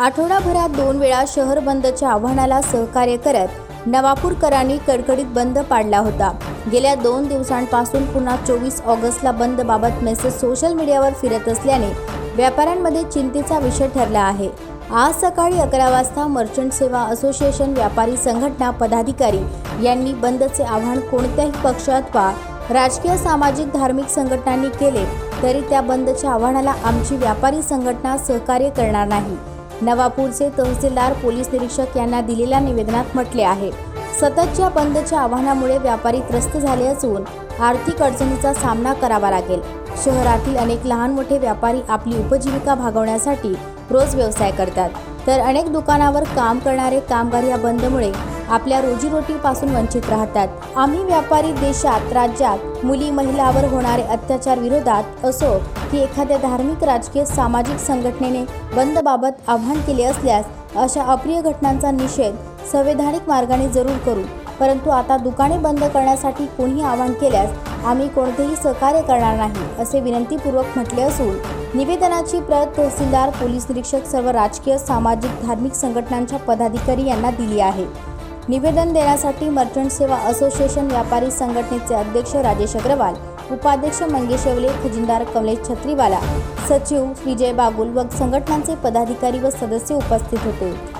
आठवडाभरात दोन वेळा शहर बंदच्या आव्हानाला सहकार्य करत नवापूरकरांनी कडकडीत बंद पाडला होता. गेल्या दोन दिवसांपासून पुन्हा चोवीस ऑगस्टला बंदबाबत मेसेज सोशल मीडियावर फिरत असल्याने व्यापाऱ्यांमध्ये चिंतेचा विषय ठरला आहे. आज सकाळी अकरा वाजता मर्चंट सेवा असोसिएशन व्यापारी संघटना पदाधिकारी यांनी बंदचे आव्हान कोणत्याही पक्ष अथवा राजकीय सामाजिक धार्मिक संघटनांनी केले तरी त्या बंदच्या आव्हानाला आमची व्यापारी संघटना सहकार्य करणार नाही. नवापूरचे तहसीलदार पोलीस निरीक्षक यांना दिलेल्या निवेदनात म्हटले आहे. सततच्या बंदच्या आव्हानामुळे व्यापारी त्रस्त झाले असून आर्थिक अडचणीचा सामना करावा लागेल. शहरातील अनेक लहान मोठे व्यापारी आपली उपजीविका भागवण्यासाठी रोज व्यवसाय करतात. तर अनेक दुकानावर काम करणारे कामगार या बंदमुळे आपल्या रोजीरोटीपासून वंचित राहतात. आम्ही व्यापारी देशात राज्यात मुली महिलावर होणारे अत्याचार विरोधात असो की एखाद्या धार्मिक राजकीय सामाजिक संघटनेने बंदबाबत आव्हान केले असल्यास अशा अप्रिय घटनांचा निषेध संवैधानिक मार्गाने जरूर करू. परंतु आता दुकाने बंद करण्यासाठी कोणी आवाहन केल्यास आम्ही कोणतेही सहकार्य करणार नाही असे विनंतीपूर्वक म्हटले असून निवेदनाची प्रत तहसीलदार पोलीस निरीक्षक सर्व राजकीय सामाजिक धार्मिक संघटनांच्या पदाधिकारी यांना दिली आहे. निवेदन देण्यासाठी मर्चंट सेवा असोसिएशन व्यापारी संघटनेचे अध्यक्ष राजेश अग्रवाल उपाध्यक्ष मंगेश येवले खजिनदार कमलेश छत्रीवाला सचिव विजय बागुल व संघटनांचे पदाधिकारी व सदस्य उपस्थित होते.